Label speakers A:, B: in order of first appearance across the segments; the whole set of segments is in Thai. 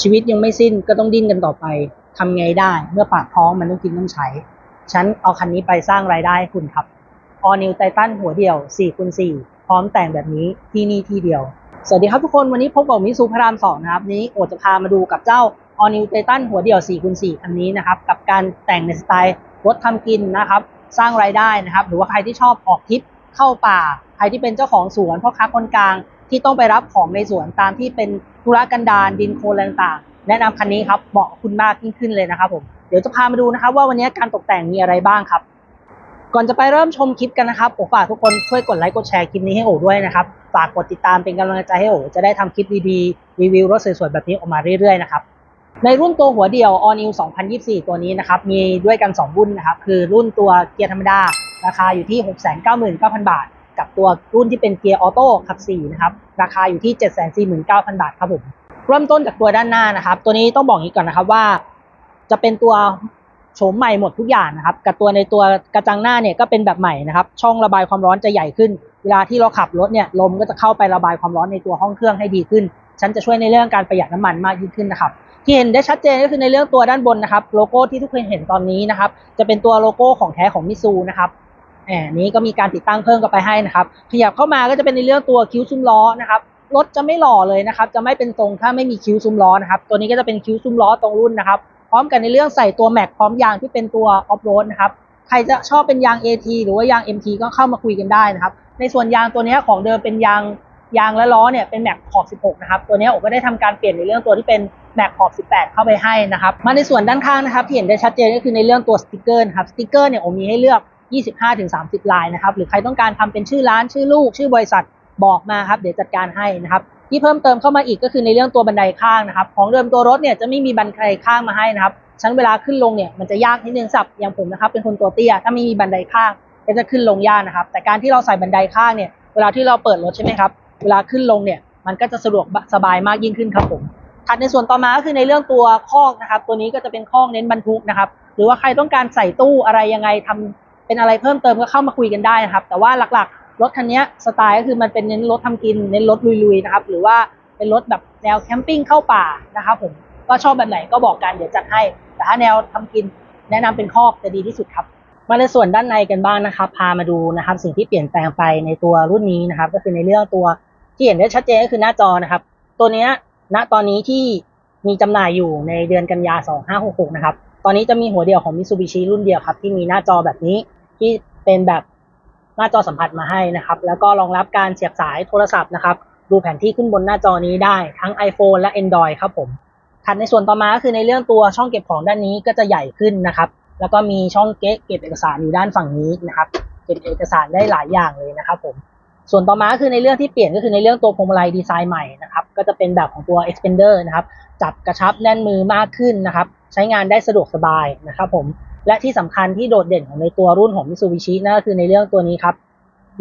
A: ชีวิตยังไม่สิ้นก็ต้องดิ้นกันต่อไปทำไงได้ เมื่อปากท้องมันต้องกินต้องใช้ ฉันเอาคันนี้ไปสร้างรายได้ให้คุณครับ All New Titan หัวเดียว4คูณ4พร้อมแต่งแบบนี้ที่นี่ที่เดียว สวัสดีครับทุกคนวันนี้พบกับมิสูพระราม2นะครับ นี้โอจะพามาดูกับเจ้า All New Titan หัวเดียว4คูณ4คันนี้นะครับ กับการแต่งในสไตล์รถทำกินนะครับ สร้างรายได้นะครับ หรือว่าใครที่ชอบออกทริปเข้าป่า ใครที่เป็นเจ้าของสวนพ่อค้าคนกลาง ที่ต้องไปรับของในสวนตามที่เป็นธุระกันดารดินโคลนต่างๆ แนะนำคันนี้ครับเหมาะคุณมากยิ่งขึ้นเลยนะครับผมเดี๋ยวจะพามาดูนะครับว่าวันนี้การตกแต่งมีอะไรบ้างครับ ก่อนจะไปเริ่มชมคลิปกันนะครับโอฝากทุกคนช่วยกดไลค์กดแชร์คลิปนี้ให้โอด้วยนะครับฝากกดติดตามเป็นกำลังใจให้โอจะได้ทำคลิปดีๆรีวิวรถสวยๆแบบนี้ออกมาเรื่อยๆนะครับในรุ่นตัวหัวเดี่ยว All New 2024 ตัวนี้นะครับ มีด้วยกัน 2 รุ่นนะครับ คือรุ่นตัวเกียร์ธรรมดา ราคาอยู่ที่ 699,000 บาท กับตัวรุ่นที่เป็นเกียร์ออโต้ขับ4นะครับราคาอยู่ที่ 749,000 บาทครับผมเริ่มต้นจากตัวด้านหน้านะครับ ตัวนี้ต้องบอกงี้ก่อนนะครับว่า จะเป็นตัวโฉมใหม่หมดทุกอย่างนะครับ กับตัวในตัวกระจังหน้าเนี่ยก็เป็นแบบใหม่นะครับ ช่องระบายความร้อนจะใหญ่ขึ้น เวลาที่เราขับรถเนี่ยลมก็จะเข้าไประบายความร้อนในตัวห้องเครื่องให้ดีขึ้น ฉันจะช่วยในเรื่องการประหยัดน้ำมันมากยิ่งขึ้นนะครับ ที่เห็นได้ชัดเจนก็คือในเรื่องตัวด้านบนนะครับ โลโก้ที่ทุกคนเห็นตอนนี้นะครับ จะเป็นตัวโลโก้ของแท้ของมิซูนะครับ แหมนี้ก็มีการติดตั้งเพิ่มเข้าไปให้นะครับ ขยับเข้ามาก็จะเป็นในเรื่องตัวคิ้วซุ้มล้อนะครับรถจะไม่หล่อเลยนะครับ จะไม่เป็นทรงถ้าไม่มีคิ้วซุ้มล้อนะครับ ตัวนี้ก็จะเป็นคิ้วซุ้มล้อตรงรุ่นนะครับ พร้อมกันในเรื่องใส่ตัวแม็กพร้อมยางที่เป็นตัวออฟโรดนะครับ ใครจะชอบเป็นยาง AT หรือว่ายาง MT ก็เข้ามาคุยกันได้นะครับ ในส่วนยางตัวนี้ของเดิมเป็นยางยางและล้อเนี่ยเป็นแม็กขอบ 16 นะครับ ตัวนี้ผมก็ได้ทำการเปลี่ยนในเรื่องตัวที่เป็นแม็กขอบ 18 เข้าไปให้นะครับ มาในส่วนด้านข้างนะครับที่เห็นได้ชัดเจนก็คือในเรื่องตัวสติกเกอร์นะครับ สติกเกอร์เนี่ยผมมีให้เลือก 25-30 ลายนะครับ หรือใครต้องการทำเป็นชื่อร้านชื่อลูก ชื่อบริษัทบอกมาครับ เดี๋ยวจัดการให้นะครับ ที่เพิ่มเติมเข้ามาอีกก็คือในเรื่องตัวบันไดข้างนะครับ ของเดิมตัวรถเนี่ยจะไม่มีบันไดข้างมาให้นะครับ ชั้นเวลาขึ้นลงเนี่ยมันจะยากนิดนึงสับอย่างผมนะครับเป็นคนตัวเตี้ยถ้าไม่มีบันไดข้างก็จะขึ้นลงยากนะครับ แต่การที่เราใส่บันไดข้างเนี่ยเวลาที่เราเปิดรถใช่ไหมครับเวลาขึ้นลงเนี่ยมันก็จะสะดวกสบายมากยิ่งขึ้นครับผมถัดในส่วนต่อมาก็คือในเรื่องตัวคอกนะครับ ตัวนี้ก็จะเป็นคอกเน้นบรรทุกนะครับ หรือว่าใครต้องการใส่ตู้อะไรยังไงทำ เป็นอะไรเพิ่มเติมก็เข้ามาคุยกันได้นะครับ แต่ว่าหลักๆ รถคันนี้สไตล์ก็คือมันเป็นเน้นรถทำกิน เน้นรถลุยๆนะครับ หรือว่าเป็นรถแบบแนวแคมปิ้งเข้าป่านะครับผมก็ชอบแบบไหนก็บอกกันเดี๋ยวจัดให้ แต่ถ้าแนวทำกินแนะนำเป็นคอกจะดีที่สุดครับ มาในส่วนด้านในกันบ้างนะครับ พามาดูนะครับสิ่งที่เปลี่ยนแปลงไปในตัวรุ่นนี้นะครับ ก็คือในเรื่องตัวที่เห็นได้ชัดเจนก็คือหน้าจอนะครับ ตัวนี้ณตอนนี้ที่มีจำหน่ายอยู่ในเดือนกันยา 2566 นะครับ ตอนนี้จะมีหัวเดียวของ Mitsubishi รุ่นเดียวครับ ที่มีหน้าจอแบบนี้ที่เป็นแบบหน้าจอสัมผัสมาให้นะครับ แล้วก็รองรับการเสียบสายโทรศัพท์นะครับ ดูแผนที่ขึ้นบนหน้าจอนี้ได้ทั้ง iPhone และ Android ครับผมถัดในส่วนต่อมาก็คือในเรื่องตัวช่องเก็บของด้านนี้ก็จะใหญ่ขึ้นนะครับ แล้วก็มีช่องเก๊เก็บเอกสารอยู่ด้านฝั่งนี้นะครับ เก็บเอกสารได้หลายอย่างเลยนะครับผม ส่วนต่อมาก็คือในเรื่องที่เปลี่ยนก็คือในเรื่องตัวพวงมาลัยดีไซน์ใหม่นะครับ ก็จะเป็นแบบของตัว expander นะครับ จับกระชับแน่นมือมากขึ้นนะครับ ใช้งานได้สะดวกสบายนะครับผมและที่สำคัญที่โดดเด่นของในตัวรุ่นของ Mitsubishi นั่นก็คือในเรื่องตัวนี้ครับ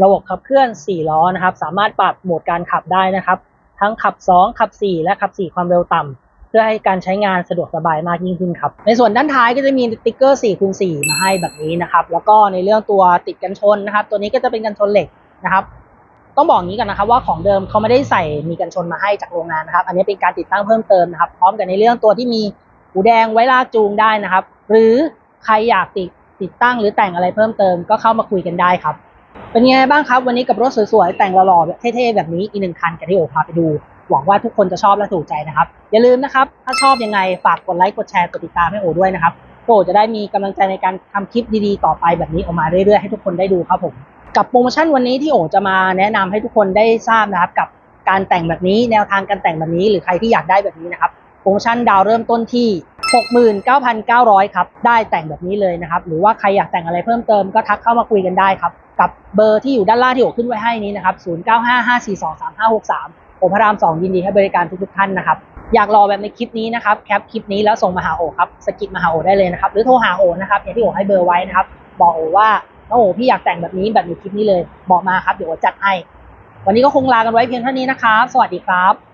A: ระบบขับเคลื่อน 4 ล้อนะครับ สามารถปรับโหมดการขับได้นะครับ ทั้งขับ 2 ขับ 4 และขับ 4 ความเร็วต่ำเพื่อให้การใช้งานสะดวกสบายมากยิ่งขึ้นครับ ในส่วนด้านท้ายก็จะมีสติ๊กเกอร์4คูณ4มาให้แบบนี้นะครับ แล้วก็ในเรื่องตัวติดกันชนนะครับ ตัวนี้ก็จะเป็นกันชนเหล็กนะครับ ต้องบอกงนี้กันนะครับว่าของเดิมเขาไม่ได้ใส่มีกันชนมาให้จากโรงงานนะครับ อันนี้เป็นการติดตั้งเพิ่มเติมนะครับ พร้อมกับในเรื่องตัวที่มีหูแดงไว้ลากจูงได้นะครับ หรือใครอยากติดติดตั้งหรือแต่งอะไรเพิ่มเติมก็เข้ามาคุยกันได้ครับ เป็นยังไงบ้างครับ วันนี้กับรถสวยๆแต่งหล่อๆแบบเท่ๆแบบนี้อีกหนึ่งคันกันที่โอพาไปดู หวังว่าทุกคนจะชอบและถูกใจนะครับ อย่าลืมนะครับ ถ้าชอบยังไงฝากกดไลค์กดแชร์กดติดตามให้โอด้วยนะครับโอจะได้มีกำลังใจในการทำคลิปดีๆต่อไปแบบนี้ออกมาเรื่อยๆให้ทุกคนได้ดูครับผม กับโปรโมชั่นวันนี้ที่โอจะมาแนะนำให้ทุกคนได้ทราบนะครับ กับการแต่งแบบนี้แนวทางการแต่งแบบนี้ หรือใครที่อยากได้แบบนี้นะครับโปรโมชั่นดาวเริ่มต้นที่ 69,900 ครับ ได้แต่งแบบนี้เลยนะครับ หรือว่าใครอยากแต่งอะไรเพิ่มเติมก็ทักเข้ามาคุยกันได้ครับ กับเบอร์ที่อยู่ด้านล่างที่โอขึ้นไว้ให้นี้นะครับ 0955423563ผมพระราม 2 ยินดีให้บริการทุกๆท่านนะครับ อยากรอแบบในคลิปนี้นะครับ แคปคลิปนี้แล้วส่งมาหาโอครับ สกิดมาหาโอได้เลยนะครับ หรือโทรหาโอนะครับ อย่างที่โอให้เบอร์ไว้นะครับ บอกโอว่า น้องโอพี่อยากแต่งแบบนี้แบบในคลิปนี้เลยบอกมาครับเดี๋ยวจัดให้วันนี้ก็คงลากันไว้เพียงเท่านี้นะครับ สวัสดีครับ